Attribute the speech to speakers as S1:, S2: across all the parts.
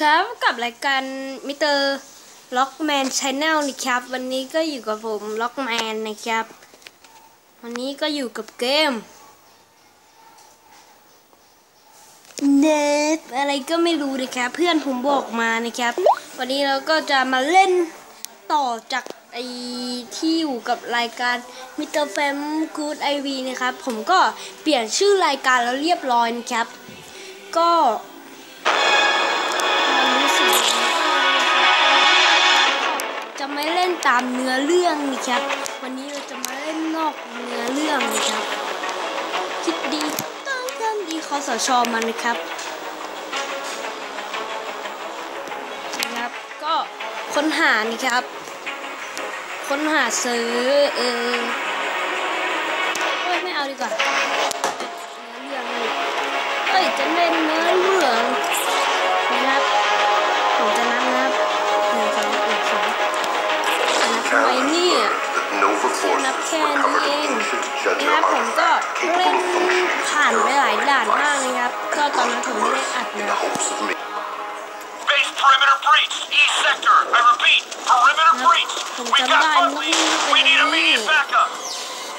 S1: ครับกับรายการมิเตอร์ล็อกแมนชแนลนะครับ วันนี้ก็อยู่กับผมล็อกแมนนะครับ วันนี้ก็อยู่กับเกมเนทอะไรก็ไม่รู้นะครับ เพื่อนผมบอกมานะครับ วันนี้เราก็จะมาเล่นต่อจากไอที่อยู่กับรายการมิเตอร์แฟมกูดไอวีนะครับ ผมก็เปลี่ยนชื่อรายการแล้วเรียบร้อยนะครับ ก็ จะไม่เล่นตามเนื้อเรื่องนะครับ วันนี้เราจะมาเล่นนอกเนื้อเรื่องนะครับ คิดดีต้องทำดีคอสชอมันนะครับนะครับ ก็ค้นหานี่ครับ ค้นหาซื้อเออเอ้ยไม่เอาดีกว่าเนื้อเรื่องเลยเอ้ยจะเล่นเนื้อเรื่อง
S2: Nova
S1: นับ
S2: forces
S1: แค่
S2: recovered
S1: นี้
S2: an
S1: เอง
S2: ancient
S1: นะค
S2: Jeddah
S1: รับผมก็
S2: artifact
S1: เล่น
S2: capable of functioning
S1: ผ่านไปหลายด่านมาก
S2: as
S1: เลยครับก็ตอนนั้นผมไม่ได้อัด
S2: in
S1: นะ
S2: the hopes of me.
S3: Base perimeter breach. East sector. I repeat, perimeter breach. We've got company. We need immediate backup.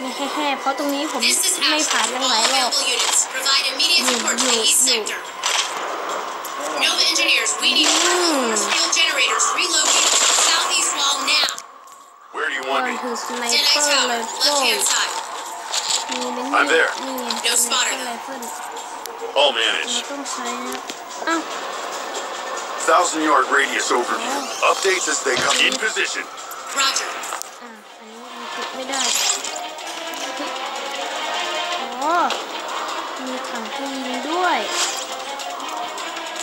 S1: นี่แห่ๆเพราะตรงนี้ผม
S4: This is
S1: ไม่
S4: Ashton.
S1: ผ่านยัง
S4: All
S1: หลายรอบ
S4: available units provide immediate support to the
S1: you-
S4: east
S1: you-
S4: sector. Nova engineers, we need portable force field generators relocated
S3: do you
S1: ก่อน
S3: want me?
S1: คือสไน
S4: Dead
S1: เปอ
S4: Eye
S1: ร์ไร
S4: Tower,
S1: เฟิล
S4: left hand side.
S1: มีไหม
S3: I'm
S1: เนี่ย
S3: there.
S1: นี่ไง
S4: No
S1: สไน
S4: spotter.
S1: เปอร์ไรเฟิล
S3: All
S1: เรา
S3: managed.
S1: ต้องใช้นะอ้าว
S3: Thousand yard radius overview. Updates as they come in position.
S4: Roger.
S1: อ่ะอันนี้มันกดไม่ได้อ๋อ มีถังที่ยิงด้วย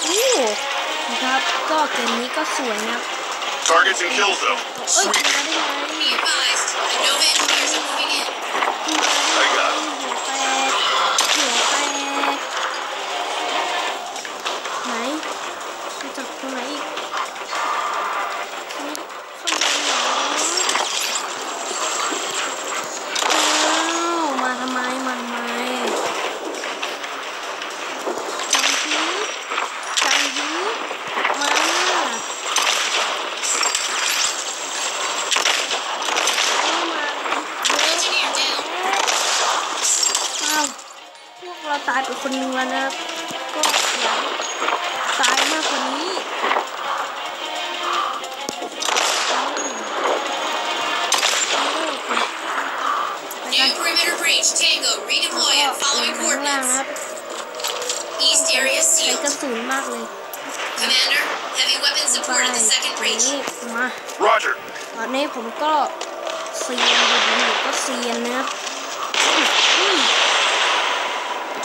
S1: อู้นะครับ ก็เกมนี้ก็สวยนะครับ
S3: Targets and kills though.
S1: เอ้ย
S3: Sweet.
S1: มาได้ไง
S4: Be advised, the Nova engineers are moving in.
S3: I got it.
S1: หัวแตกหัวแตกไหนมาจากตรงไหนอีกนี่ข้างบนเหรออ้าวมาทำไม มาทำไมจังฮีจังฮีมาเข้ามาเยอะ
S4: Engineer down.
S1: อ้าวพวกเรา ตายไปคนหนึงแล้วนะครับก็อยากตายมากกว่านี้
S4: New perimeter breach. Tango, redeploy at following
S1: ข้างล่างค
S4: coordinates.
S1: รับ
S4: East area
S1: ใช้กระ
S4: sealed.
S1: สุนมากเลย
S4: Commander, heavy weapon
S1: ไป
S4: support at the second
S1: อัน
S4: breach.
S1: นี้มา
S3: Roger.
S1: ตอนนี้ผมก็เซียนดูดูก็เซียนนะครับ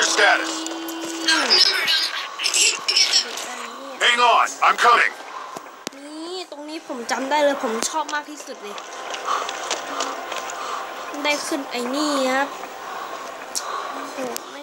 S3: your status? Hang on, I'm coming.
S1: นี่ตรงนี้ผมจำได้เลยผมชอบมากที่สุดเลย ได้ขึ้นไอ้นี่ครับโอ้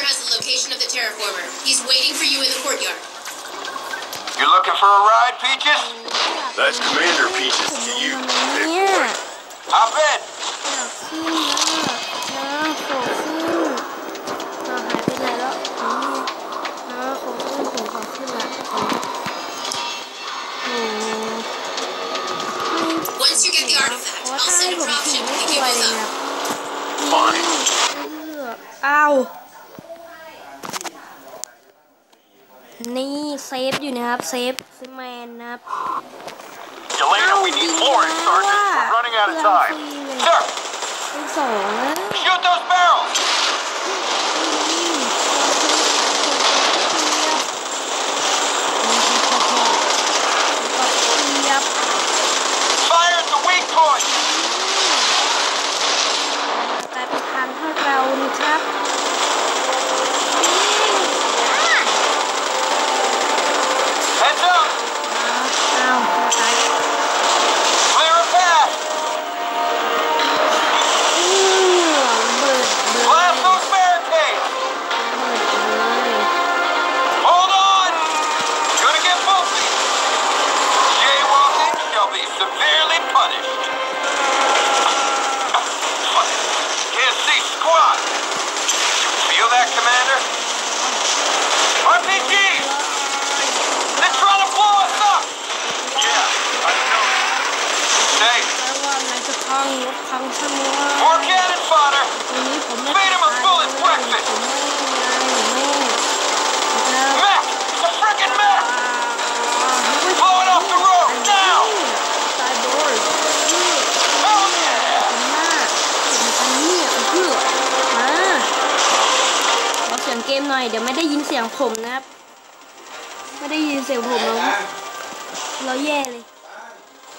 S4: Has the location of the terraformer. He's waiting for you in the courtyard.
S3: You looking for a ride, Peaches?
S2: That's Commander Peaches to you,
S1: big boy.
S3: Hop in.
S4: Once you get the artifact, I'll send a
S1: to pick you
S4: up.
S2: Fine.
S1: Ow. นี่เซฟอยู่นะครับ เซฟเซฟแมนนะครับ
S3: Elena, we need more, Sergeant. We're running out of time. Sir,
S1: เป็นสองแล้ว
S3: shoot those barrels. severely punished. Can't see squat. Feel that, Commander? RPG. They're trying to blow us up! Yeah, I know. Say. More cannon fodder! Feed him a bullet breakfast!
S1: หน่อย เดี๋ยวไม่ได้ยินเสียงผมนะครับ ไม่ได้ยินเสียงผมเราเราแย่เลย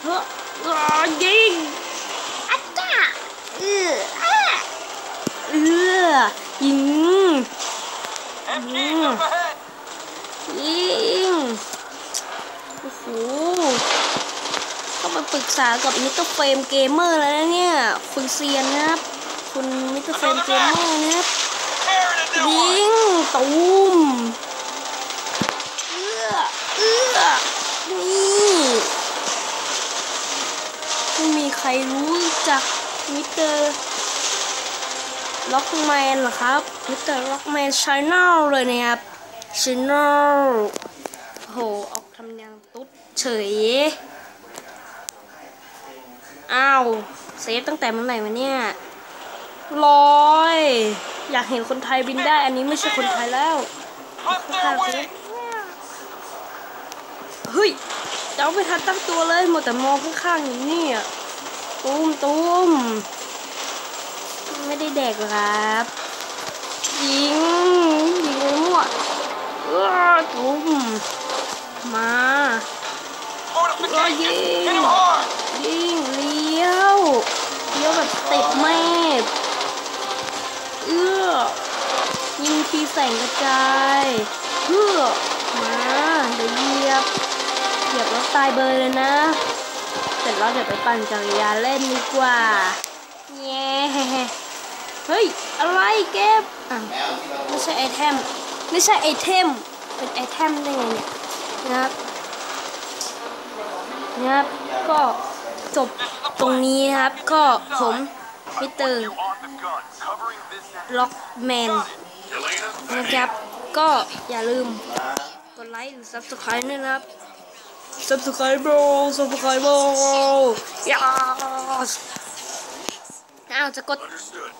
S1: เฮ้ออ่ายิงอัจจ้าเอออะเออยิง
S3: MG's up ahead!
S1: ยิงโอ้โหต้องไปปรึกษากับมิสเตอร์เฟรมเกมเมอร์แล้วนะเนี่ยคุณเซียนนะครับ คุณมิสเตอร์เฟรมเกมเมอร์นะครับยิง ตูมเอื้อเอื้อนี่ไม่มีใครรู้จักมิสเตอร์ล็อกแมนเหรอครับมิสเตอร์ล็อกแมนชาแนลเลยนะครับชาแนอ้โหออกทำยังตุ๊ดเฉยอ้าวเซฟตั้งแต่เมื่อไหร่วะเนี่ยลอย อยากเห็นคนไทยบินได้ อันนี้ไม่ใช่คนไทยแล้วข้าง
S3: their
S1: ๆเซฟ
S3: wings!
S1: เฮ้ยเจ้าไม่ทันตั้งตัวเลยหมดแต่มองข้างๆอย่างนี้อะตุ้มตุ้มไม่ได้แดกหรอครับยิงยิงมั่วเออตุ้มมา
S3: Fortification!
S1: yeah.
S3: Hit him hard!
S1: ยิงเลี้ยวเลี้ยวแบบติดแม่ เอื้อยิงทีแสงกระจายเพื่อมาเดี๋ยวเหยียบเหยียบแล้วตายเบยเลยนะ เสร็จแล้วเดี๋ยวไปปั่นจักรยานเล่นดีกว่าแย่เฮ้ย อะไรเก็บอะไม่ใช่ไอเทมไม่ใช่ไอเทม เป็นไอเทมได้ไงเนี่ยนะครับนะครับก็จบตรงนี้นะครับ ก็ผม มิสเตอร์
S3: On the gun, covering this end.
S1: ล็อกแมน
S3: Elena,
S1: นะครับ ก็อย่าลืมกดไลค์หรือ subscribe ด้วยนะครับ subscribe bro subscribe bro yes อ้าวจะกด
S2: Understood.